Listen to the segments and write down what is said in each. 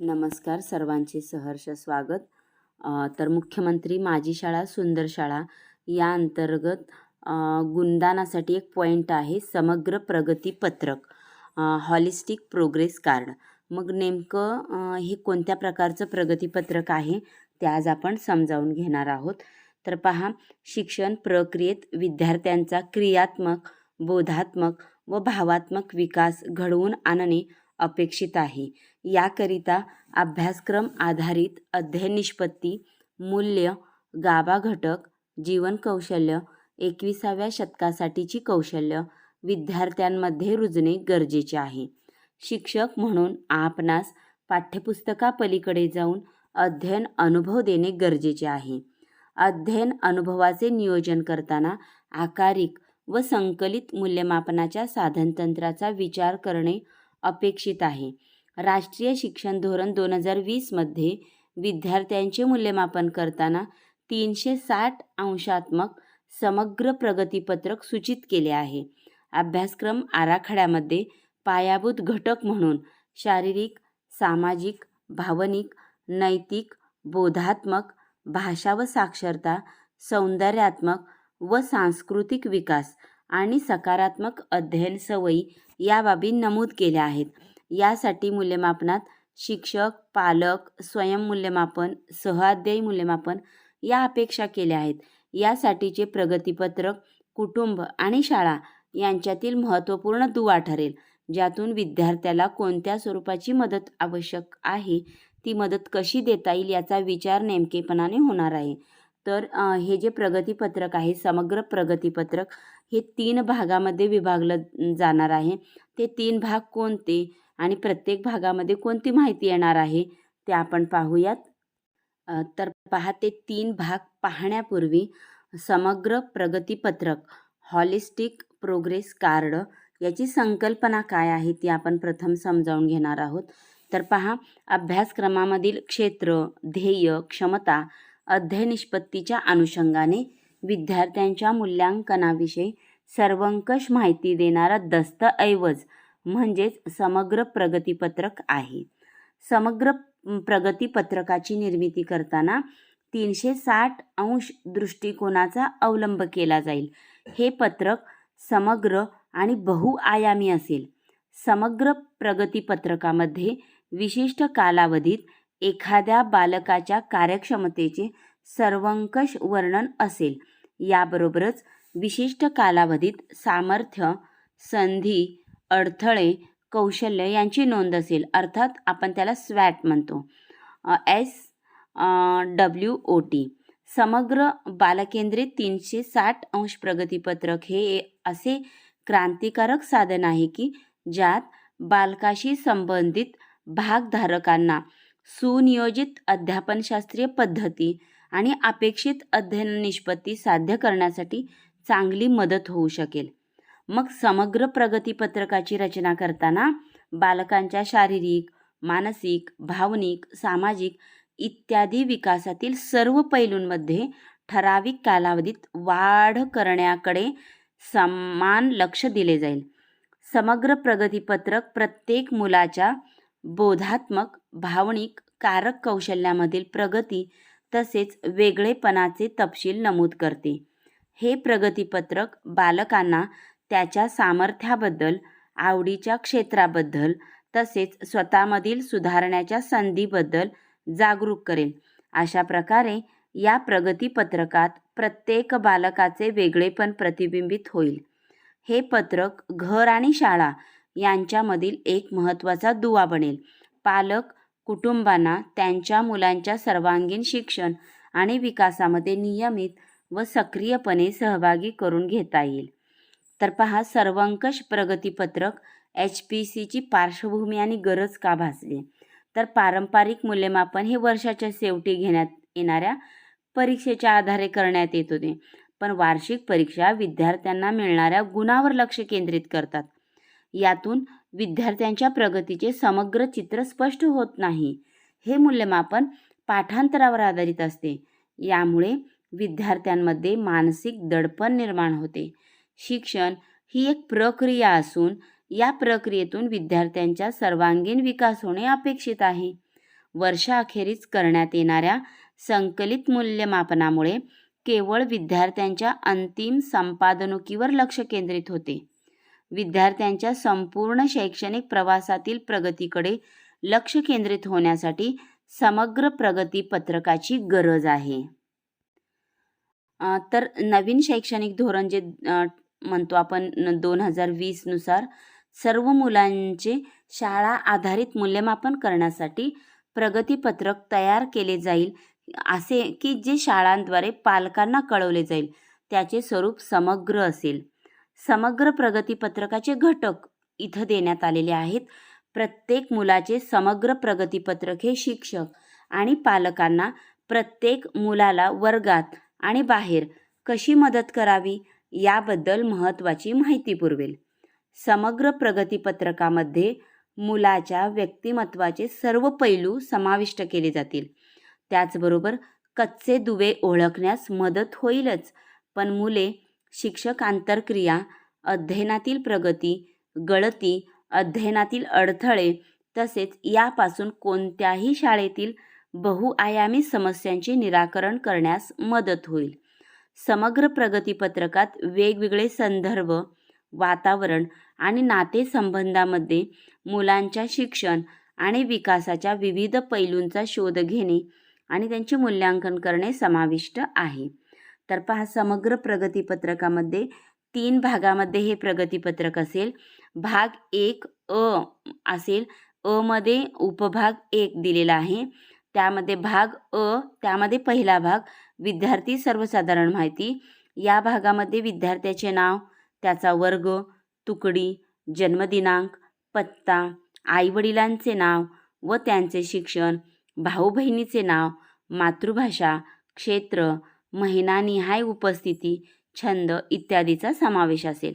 नमस्कार सर्वांचे सहर्ष स्वागत. तर मुख्यमंत्री माझी शाळा सुंदर शाळा या अंतर्गत गुणदानासाठी एक पॉईंट आहे समग्र प्रगती पत्रक. हॉलिस्टिक प्रोग्रेस कार्ड मग नेमकं हे कोणत्या प्रकारचं प्रगतीपत्रक आहे ते आज आपण समजावून घेणार आहोत. तर पहा शिक्षण प्रक्रियेत विद्यार्थ्यांचा क्रियात्मक बोधात्मक व भावात्मक विकास घडवून आणणे अपेक्षित आहे. याकरिता अभ्यासक्रम आधारित अध्ययन निष्पत्ती मूल्य गाभा घटक जीवन कौशल्य एकविसाव्या शतकासाठीची कौशल्य विद्यार्थ्यांमध्ये रुजणे गरजेचे आहे. शिक्षक म्हणून आपणास पाठ्यपुस्तकापलीकडे जाऊन अध्ययन अनुभव देणे गरजेचे आहे. अध्ययन अनुभवाचे नियोजन करताना आकारिक व संकलित मूल्यमापनाच्या साधनतंत्राचा विचार करणे अपेक्षित आहे. राष्ट्रीय शिक्षण धोरण दोन हजार वीसमध्ये विद्यार्थ्यांचे मूल्यमापन करताना तीनशे साठ अंशात्मक समग्र प्रगतीपत्रक सूचित केले आहे. अभ्यासक्रम आराखड्यामध्ये पायाभूत घटक म्हणून शारीरिक सामाजिक भावनिक नैतिक बोधात्मक भाषा व साक्षरता सौंदर्यात्मक व सांस्कृतिक विकास आणि सकारात्मक अध्ययन सवयी या बाबी नमूद केल्या आहेत. यासाठी मूल्यमापनात शिक्षक पालक स्वयंमूल्यमापन सहाध्यायी मूल्यमापन या अपेक्षा केल्या आहेत. यासाठीचे प्रगतीपत्रक कुटुंब आणि शाळा यांच्यातील महत्त्वपूर्ण दुवा ठरेल ज्यातून विद्यार्थ्याला कोणत्या स्वरूपाची मदत आवश्यक आहे ती मदत कशी देता येईल याचा विचार नेमकेपणाने होणार आहे. तर हे जे प्रगतीपत्रक आहे समग्र प्रगतीपत्रक हे तीन भागामध्ये विभागलं जाणार आहे. ते तीन भाग कोणते आणि प्रत्येक भागामध्ये कोणती माहिती येणार आहे ते आपण पाहूयात. तर पहा ते तीन भाग पाहण्यापूर्वी समग्र प्रगतीपत्रक हॉलिस्टिक प्रोग्रेस कार्ड याची संकल्पना काय आहे ती आपण प्रथम समजावून घेणार आहोत. तर पहा अभ्यासक्रमामधील क्षेत्र ध्येय क्षमता अध्ययनिष्पत्तीच्या अनुषंगाने विद्यार्थ्यांच्या मूल्यांकनाविषयी सर्वंकष माहिती देणारा दस्तऐवज म्हणजेच समग्र प्रगतीपत्रक आहे. समग्र प्रगतीपत्रकाची निर्मिती करताना तीनशे साठ अंश दृष्टिकोनाचा अवलंब केला जाईल. हे पत्रक समग्र आणि बहुआयामी असेल. समग्र प्रगतीपत्रकामध्ये विशिष्ट कालावधीत एखाद्या बालकाच्या कार्यक्षमतेचे सर्वंकष वर्णन असेल. याबरोबरच विशिष्ट कालावधीत सामर्थ्य संधी अडथळे कौशल्य यांची नोंद असेल. अर्थात आपण त्याला स्वॅट म्हणतो. S W O T. समग्र बालकेंद्रित तीनशे साठ अंश प्रगतीपत्रक हे असे क्रांतिकारक साधन आहे की ज्यात बालकाशी संबंधित भागधारकांना सुनियोजित अध्यापनशास्त्रीय पद्धती आणि अपेक्षित अध्ययन निष्पत्ती साध्य करण्यासाठी चांगली मदत होऊ शकेल. मग समग्र प्रगतीपत्रकाची रचना करताना बालकांच्या शारीरिक मानसिक भावनिक सामाजिक इत्यादी विकासातील सर्व पैलूंमध्ये ठराविक कालावधीत वाढ करण्याकडे समान लक्ष दिले जाईल. समग्र प्रगतीपत्रक प्रत्येक मुलाच्या बोधात्मक भावनिक कारक कौशल्यामधील प्रगती तसेच वेगळेपणाचे तपशील नमूद करते. हे प्रगतीपत्रक बालकांना त्याच्या सामर्थ्याबद्दल आवडीच्या क्षेत्राबद्दल तसेच स्वतःमधील सुधारण्याच्या संधीबद्दल जागरूक करेल. अशा प्रकारे या प्रगतीपत्रकात प्रत्येक बालकाचे वेगळेपण प्रतिबिंबित होईल. हे पत्रक घर आणि शाळा यांच्यामधील एक महत्त्वाचा दुवा बनेल. पालक कुटुंबांना त्यांच्या मुलांच्या सर्वांगीण शिक्षण आणि विकासामध्ये नियमित व सक्रियपणे सहभागी करून घेता येईल. तर पहा सर्वंकष प्रगतीपत्रक एच पी सीची पार्श्वभूमी आणि गरज का भासली? तर पारंपरिक मूल्यमापन हे वर्षाच्या शेवटी घेण्यात येणाऱ्या परीक्षेच्या आधारे करण्यात येत होते. पण वार्षिक परीक्षा विद्यार्थ्यांना मिळणाऱ्या गुणावर लक्ष केंद्रित करतात. यातून विद्यार्थ्यांच्या प्रगतीचे समग्र चित्र स्पष्ट होत नाही. हे मूल्यमापन पाठांतरावर आधारित असते. यामुळे विद्यार्थ्यांमध्ये मानसिक दडपण निर्माण होते. शिक्षण ही एक प्रक्रिया असून या प्रक्रियेतून विद्यार्थ्यांच्या सर्वांगीण विकास होणे अपेक्षित आहे. वर्षाअखेरीस करण्यात येणाऱ्या संकलित मूल्यमापनामुळे केवळ विद्यार्थ्यांच्या अंतिम संपादनुकीवर लक्ष केंद्रित होते. विद्यार्थ्यांच्या संपूर्ण शैक्षणिक प्रवासातील प्रगतीकडे लक्ष केंद्रित होण्यासाठी समग्र प्रगती पत्रकाची गरज आहे. तर नवीन शैक्षणिक धोरण जे म्हणतो आपण दोन हजार वीसनुसार सर्व मुलांचे शाळा आधारित मूल्यमापन करण्यासाठी प्रगतीपत्रक तयार केले जाईल. असे की जे शाळांद्वारे पालकांना कळवले जाईल त्याचे स्वरूप समग्र असेल. समग्र प्रगतीपत्रकाचे घटक इथं देण्यात आलेले आहेत. प्रत्येक मुलाचे समग्र प्रगतीपत्रक हे शिक्षक आणि पालकांना प्रत्येक मुलाला वर्गात आणि बाहेर कशी मदत करावी याबद्दल महत्त्वाची माहिती पुरवेल. समग्र प्रगतीपत्रकामध्ये मुलाच्या व्यक्तिमत्वाचे सर्व पैलू समाविष्ट केले जातील. त्याचबरोबर कच्चे दुवे ओळखण्यास मदत होईलच पण मुले शिक्षक आंतरक्रिया अध्ययनातील प्रगती गळती अध्ययनातील अडथळे तसेच यापासून कोणत्याही शाळेतील बहुआयामी समस्यांचे निराकरण करण्यास मदत होईल. समग्र प्रगतीपत्रकात वेगवेगळे संदर्भ वातावरण आणि नातेसंबंधामध्ये मुलांच्या शिक्षण आणि विकासाच्या विविध पैलूंचा शोध घेणे आणि त्यांचे मूल्यांकन करणे समाविष्ट आहे. तर पहा समग्र प्रगतीपत्रकामध्ये तीन भागामध्ये हे प्रगतीपत्रक असेल. भाग एक अ असेल. अमध्ये उपभाग एक दिलेला आहे. त्यामध्ये भाग अ त्यामध्ये पहिला भाग विद्यार्थी सर्वसाधारण माहिती. या भागामध्ये विद्यार्थ्याचे नाव त्याचा वर्ग तुकडी जन्मदिनांक पत्ता आईवडिलांचे नाव व त्यांचे शिक्षण भाऊ बहिणीचे नाव मातृभाषा क्षेत्र महिनानिहाय उपस्थिती छंद इत्यादीचा समावेश असेल.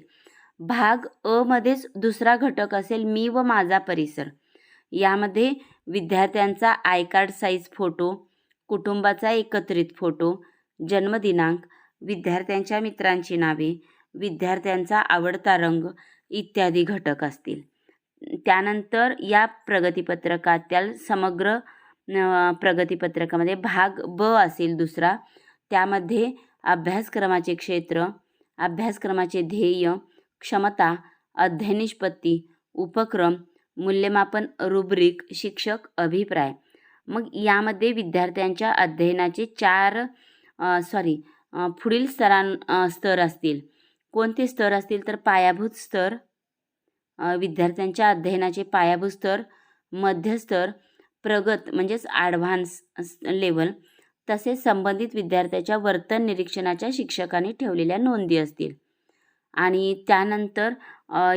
भाग अ मध्येच दुसरा घटक असेल मी व माझा परिसर. यामध्ये विद्यार्थ्यांचा आय कार्ड साईज फोटो कुटुंबाचा एकत्रित फोटो जन्मदिनांक विद्यार्थ्यांच्या मित्रांची नावे विद्यार्थ्यांचा आवडता रंग इत्यादी घटक असतील. त्यानंतर या प्रगतीपत्रकातील समग्र प्रगतीपत्रकामध्ये भाग ब असेल दुसरा त्यामध्ये अभ्यासक्रमाचे क्षेत्र अभ्यासक्रमाचे ध्येय क्षमता अध्ययनिष्पत्ती उपक्रम मूल्यमापन रुब्रिक शिक्षक अभिप्राय. मग यामध्ये विद्यार्थ्यांच्या अध्ययनाचे चार सॉरी पुढील स्तरां स्तर असतील. कोणते स्तर असतील तर पायाभूत स्तर विद्यार्थ्यांच्या अध्ययनाचे पायाभूत स्तर मध्यस्तर प्रगत म्हणजेच ॲडव्हान्स लेवल तसेच संबंधित विद्यार्थ्याच्या वर्तन निरीक्षणाच्या शिक्षकांनी ठेवलेल्या नोंदी असतील. आणि त्यानंतर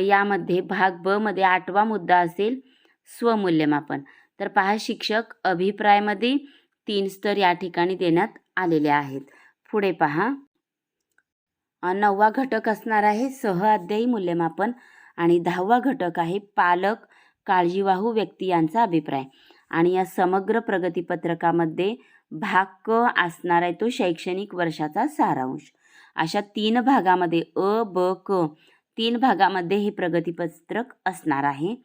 यामध्ये भाग ब मध्ये आठवा मुद्दा असेल स्वमूल्यमापन. तर पहा शिक्षक अभिप्रायमध्ये तीन स्तर या ठिकाणी देण्यात आलेले आहेत. पुढे पहा. नववा घटक असणार आहे सहअध्यायी मूल्यमापन आणि दहावा घटक आहे पालक काळजीवाहू व्यक्ती यांचा अभिप्राय. आणि या समग्र प्रगतीपत्रकामध्ये भाग क असणार आहे तो शैक्षणिक वर्षाचा सारांश. अशा तीन भागामध्ये अ ब क तीन भागामध्ये हे प्रगतीपत्रक असणार आहे.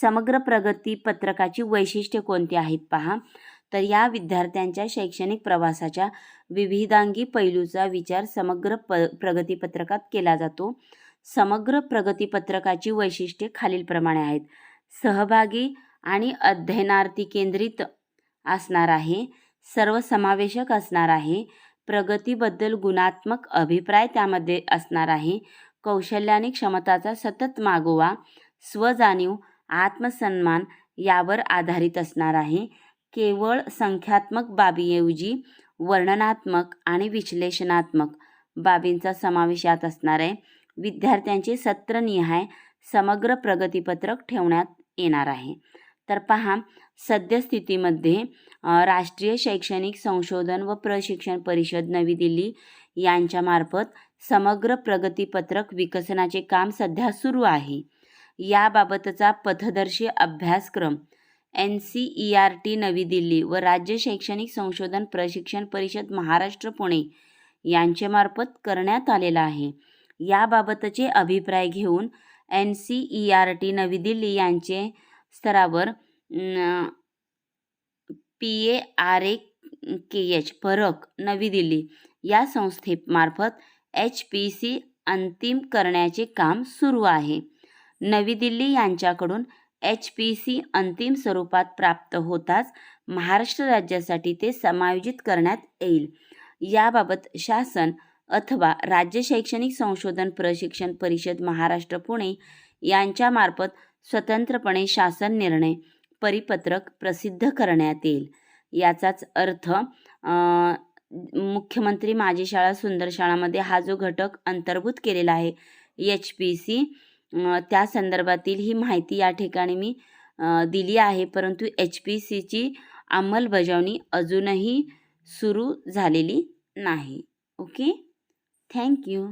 समग्र प्रगतीपत्रकाची वैशिष्ट्ये कोणती आहेत पहा. तर या विद्यार्थ्यांच्या शैक्षणिक प्रवासाच्या विविधांगी पैलूचा विचार समग्र प प्रगतीपत्रकात केला जातो. समग्र प्रगतीपत्रकाची वैशिष्ट्ये खालीलप्रमाणे आहेत. सहभागी आणि अध्ययनार्थी केंद्रित असणार आहे. सर्वसमावेशक असणार आहे. प्रगतीबद्दल गुणात्मक अभिप्राय त्यामध्ये असणार आहे. कौशल्याने क्षमताचा सतत मागोवा स्वजाणीव आत्मसन्मान यावर आधारित असणार आहे. केवळ संख्यात्मक बाबीऐवजी वर्णनात्मक आणि विश्लेषणात्मक बाबींचा समावेश यात असणार आहे. विद्यार्थ्यांचे सत्रनिहाय समग्र प्रगतीपत्रक ठेवण्यात येणार आहे. तर पहा सद्यस्थितीमध्ये राष्ट्रीय शैक्षणिक संशोधन व प्रशिक्षण परिषद नवी दिल्ली यांच्यामार्फत समग्र प्रगतीपत्रक विकसनाचे काम सध्या सुरू आहे. याबाबतचा पथदर्शी अभ्यासक्रम N C E R T नवी दिल्ली व राज्य शैक्षणिक संशोधन प्रशिक्षण परिषद महाराष्ट्र पुणे यांच्यामार्फत करण्यात आलेला आहे. याबाबतचे अभिप्राय घेऊन N C E R T नवी दिल्ली यांचे स्तरावर P A R A K H फरक नवी दिल्ली. या संस्थेमार्फत एच पी सी अंतिम करण्याचे काम सुरू आहे. नवी दिल्ली यांच्याकडून एच पी सी अंतिम स्वरूपात प्राप्त होताच महाराष्ट्र राज्यासाठी ते समायोजित करण्यात येईल. याबाबत शासन अथवा राज्य शैक्षणिक संशोधन प्रशिक्षण परिषद महाराष्ट्र पुणे यांच्यामार्फत स्वतंत्रपणे शासन निर्णय परिपत्रक प्रसिद्ध करण्यात येईल. याचाच अर्थ मुख्यमंत्री माझी शाळा सुंदर शाळामध्ये हा जो घटक अंतर्भूत केलेला आहे एच पी सी त्या संदर्भातील ही माहिती या ठिकाणी मी दिली आहे. परंतु एच पी सीची अंमलबजावणी अजूनही सुरू झालेली नाही. ओके? थँक्यू